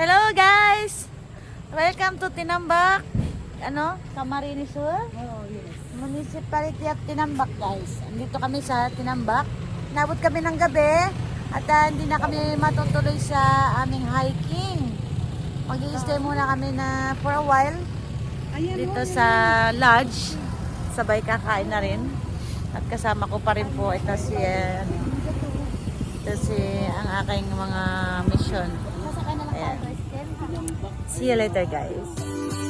Hello guys! Welcome to Tinambak. Ano? Camarines Sur? Oh, yes. Municipality of Tinambak guys. Andito kami sa Tinambak. Nabot kami ng gabi at ah, hindi na kami matutuloy sa aming hiking. mag stay muna kami na for a while dito oh, sa lodge. Sabay kakain na rin. At kasama ko pa rin po ito si eh, ito si ang aking mga mission. Ayan. See you later guys.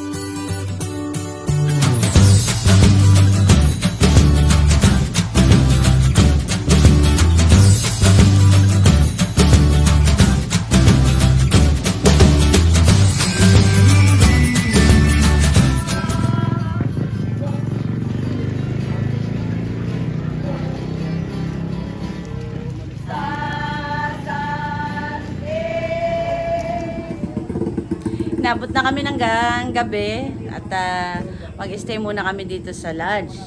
Nabot na kami ng gabi at ah, mag-stay muna kami dito sa lodge.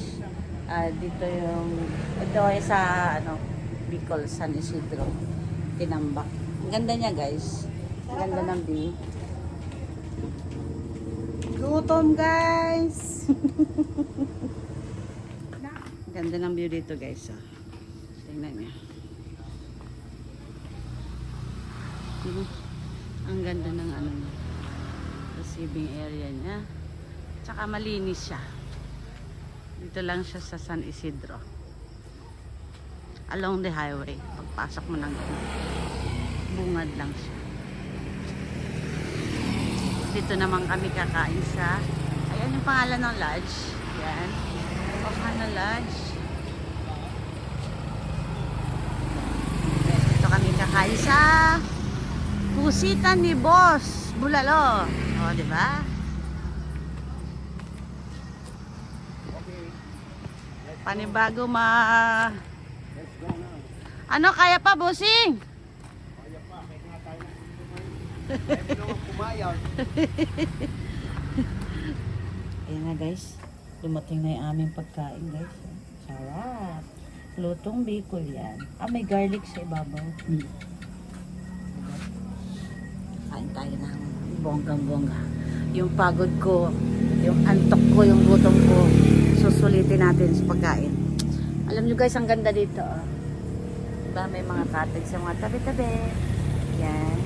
Ah, dito yung ito ay sa ano Bicol San Isidro Tinambak. Ang ganda niya guys. Ang ganda ng view. Gutom guys. Ganda ng view dito guys. Oh. Tingnan niyo. Mhm. Ang ganda ng ano niya receiving area niya. Tsaka malinis siya. Dito lang siya sa San Isidro. Along the highway. Pagpasok mo ng bungad lang siya. Dito naman kami kakain sa ayan yung pangalan ng lodge. Yan. Ohana Lodge. Dito kami kakain sa Pusitan ni Boss Bulalo. O, di ba? Panibago ma... Ano, kaya pa, bossing? Ayan na guys. Dumating na yung aming pagkain guys. Sarap. Lutong bicol yan. Ah, may garlic sa ibabaw. Hmm. Kain tayo ng bonggang-bongga. Yung pagod ko, yung antok ko, yung gutom ko, susulitin natin sa pagkain. Alam nyo guys, ang ganda dito. Oh. Diba, may mga cottage sa mga tabi-tabi. Yan.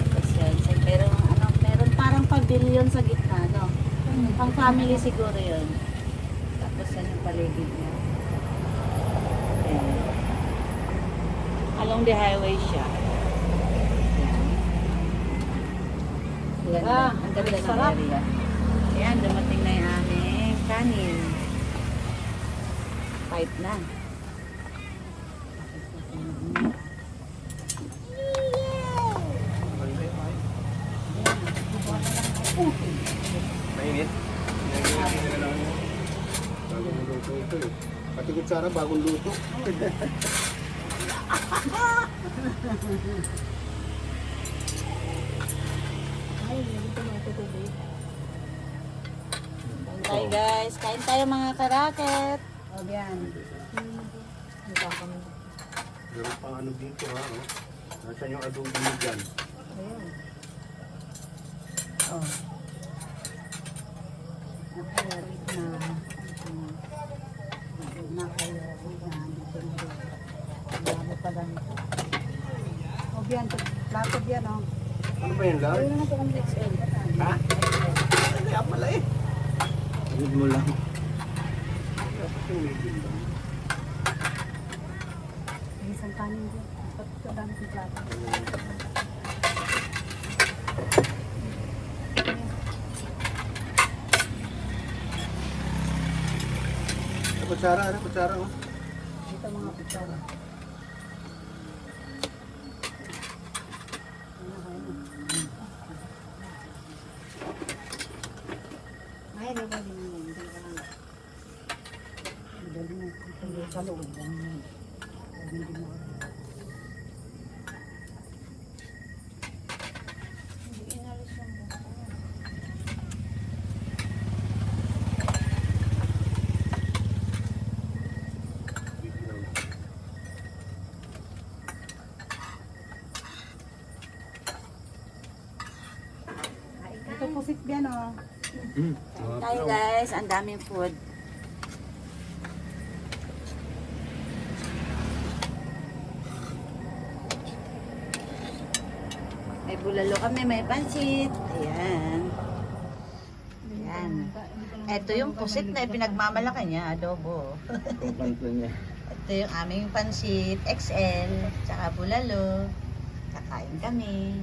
Tapos yan. So, meron, ano, meron parang pavilion sa gitna, no? Pang family siguro yun. Tapos yan yung paligid niya. Along the highway siya. Ganda. Ah, ang ganda ng sarap. area. Ayan, dumating na yung aming kanin. Fight na. Mainit. Bagong luto ito eh. Pati kutsara bagong luto. Guys. Kain tayo mga karaket. Oh, yan. Meron pang ano dito ha. Oh. Nasaan yung adobo mo dyan? Ayun. Oh. Nakayarit na. um, Nakayarit na. Ang dami pala nito. Oh, yan. Plato yan, oh. Ano ba yan lang? Ayun naman po kung XL. Ha? Kaya pala eh. Agad mo lang. Isang kanin ito dami ng plato? Ano kutsara? Ano kutsara? Oh. Dito mga kutsara. Ay, nabali na yun. Hindi ka lang. Nabali na. Ito sa loob. Mo. pusit yan oh. Mm. Tayo guys, ang daming food. Bulalo kami, may pansit. Ayan. Ayan. Ito yung pusit na pinagmamalaki niya, adobo. Ito yung aming pansit, XL, tsaka bulalo. Kakain kami.